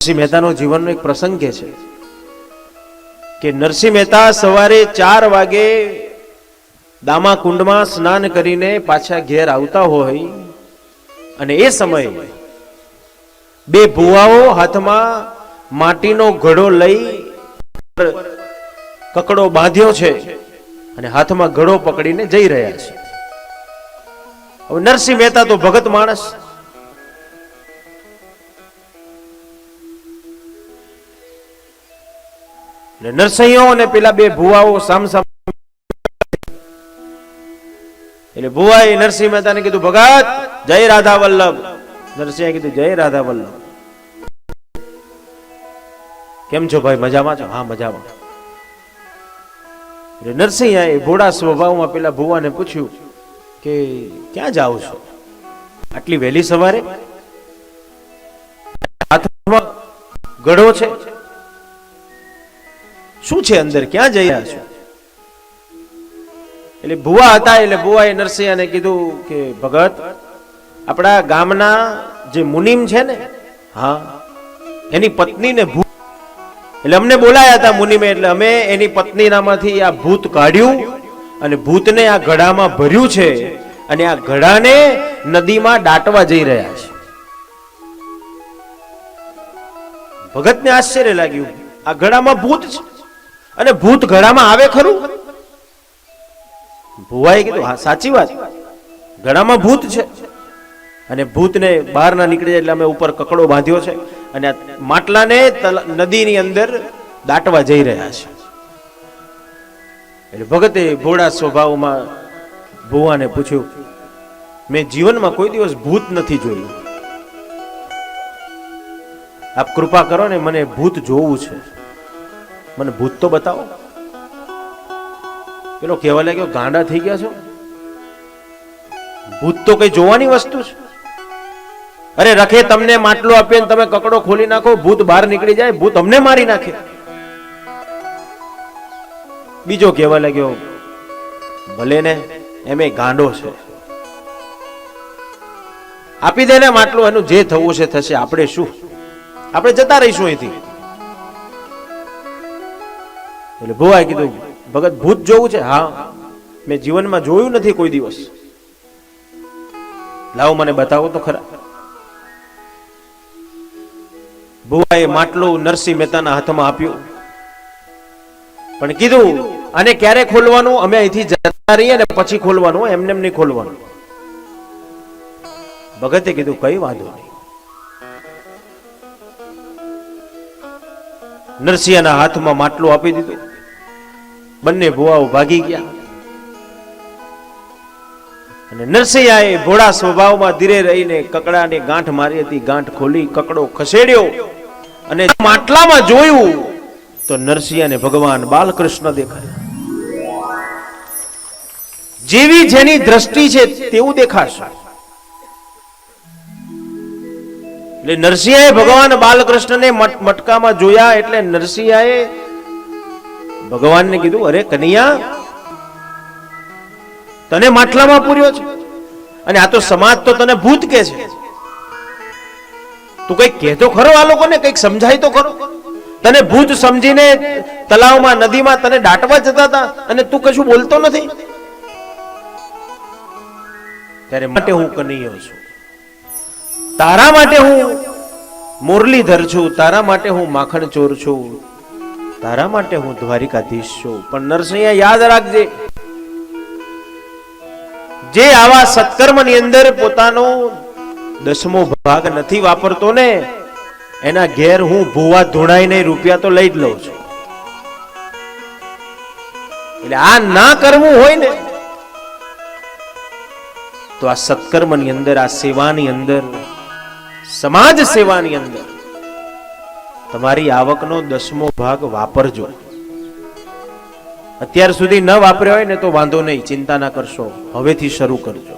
નરસિંહ મહેતાનો જીવનનો એક પ્રસંગ કે છે કે નરસિંહ મહેતા સવારે ચાર વાગે દામા કુંડમાં સ્નાન કરીને પાછા ઘેર આવતા હોય અને એ સમયે બે ભુવાઓ હાથમાં માટીનો ઘડો લઈ કકડો બાંધ્યો છે અને હાથમાં ઘડો પકડીને જઈ રહ્યા છે. હવે નરસિંહ મહેતા તો ભગત માણસ એટલે નરસિંહો અને પેલા બે ભુવાઓ સામસામ સામ એટલે ભુવાએ નરસિંહ મહેતાને કીધું, ભગત, જય રાધા વલ્લભ. નરસિંહે કીધું, જય રાધા વલ્લભ. કેમ છો ભાઈ, મજામાં છો? હા, મજામાં. એટલે એ ભોળા સ્વભાવમાં પેલા ભુવાને પૂછ્યું કે, ક્યાં જાઓ છો? આટલી વહેલી સવારે? હાથમાં ગળો છે? શું છે અંદર? ક્યાં જઈ રહ્યા છો? એટલે ભુવા હતા, એટલે ભુવાએ નરસિંહને કીધું કે, ભગત, આપણા ગામના જે મુનિમ છે ને, હા, એની પત્નીને ભૂત એટલે અમને બોલાયા હતા મુનિમે, એટલે અમે એની પત્નીનામાંથી આ ભૂત કાઢ્યું અને ભૂતને આ ઘડામાં ભર્યું છે અને આ ઘડાને નદીમાં દાટવા જઈ રહ્યા છે. ભગતને આશ્ચર્ય લાગ્યું, આ ઘડામાં ભૂત છે? અને ભૂત ઘડામાં આવે ખરું? ભુવાએ કીધું, હા, સાચી વાત. ઘડામાં ભૂત છે. અને ભૂતને બહાર ના નીકળી જાય એટલે અમે ઉપર કકડો બાંધ્યો છે અને માટલાને નદીની અંદર દાટવા જઈ રહ્યા છે. એટલે ભગતે ભોળા સ્વભાવમાં ભુવાને પૂછ્યું, મેં જીવનમાં કોઈ દિવસ ભૂત નથી જોયું? આપ કૃપા કરો ને મને ભૂત જોવું છે. મને ભૂત તો બતાવો. પેલો કહેવા લાગ્યો, ગાંડા થઈ ગયા છો? ભૂત તો કઈ જોવાની વસ્તુ છે. અરે રખે, તમને માટલો આપીને તમે કકડો ખોલી નાખો, ભૂત બહાર નીકળી જાય, ભૂત અમને મારી નાખે. બીજો કહેવા લાગ્યો, ભલે ને, એમે ગાંડો છે. આપી દે ને માટલું, એનું જે થવું છે, થશે. આપણે શું? આપણે જતા રહીશું અહીંથી. એટલે ભુવાએ કીધું, ભગત, ભૂત જોવું છે? હા. મેં જીવનમાં જોયું નથી કોઈ દિવસ. લાવો મને બતાવો તો ખરા. ભુવાએ માટલું નરસિંહ મહેતાના હાથમાં આપ્યું. પણ કીધું અને ક્યારે ખોલવાનું? અમે અહીંથી જતા રહીએ ને પછી ખોલવાનું, એમને એમ નહીં ખોલવાનું. ભગતે કીધું, કઈ વાંધો નહીં. નરસિંહના હાથમાં માટલું આપી દીધું. બંને ભુવાઓ ભાગી ગયા. અને નરસિંહાએ ભોળા સ્વભાવમાં ધીરે રહીને કકડાને ગાંઠ મારી હતી. ગાંઠ ખોલી કકડો ખસેડ્યો અને માટલામાં જોયું તો નરસિંહાને ભગવાન બાલકૃષ્ણ દેખાયા. જેવી જેની દ્રષ્ટિ છે તેવું દેખાશે. એટલે નરસિંહાએ ભગવાન બાલકૃષ્ણને મટકામાં જોયા એટલે નરસિંહાએ ભગવાનને કીધું, અરે કનૈયા, તને માટલામાં પૂર્યો છે. અને આ તો સમાજ તો તને ભૂત કે છે. તું કઈ કહેતો ખરો આ લોકોને? કંઈક સમજાય તો ખરો. તને ભૂત સમજીને તલાવમાં, નદીમાં તને દાટવા જતા હતા અને તું કશું બોલતો નથી? ત્યારે માટે હું કનૈયો છું. તારા માટે હું મુરલીધર છું, તારા માટે હું માખણ ચોર છું. તારા માટે હું દ્વારિકાધીશ છું. પણ નરસિંહ યાદ રાખજે, જે આવા સત્કર્મની અંદર પોતાનો દસમો ભાગ નથી વાપરતો ને, એના ઘેર હું ભૂવા ધૂણાઈને રૂપિયા તો લઈ જ લઉં છું. એટલે આ ના કરવું હોય ને, તો આ સત્કર્મની અંદર, આ સેવાની અંદર સમાજ સેવાની અંદર તમારી આવકનો દસમો ભાગ વાપરજો. અત્યાર સુધી ન વાપર્યો હોય ને તો વાંધો નહીં, ચિંતા ના કરશો. હવેથી શરૂ કરજો.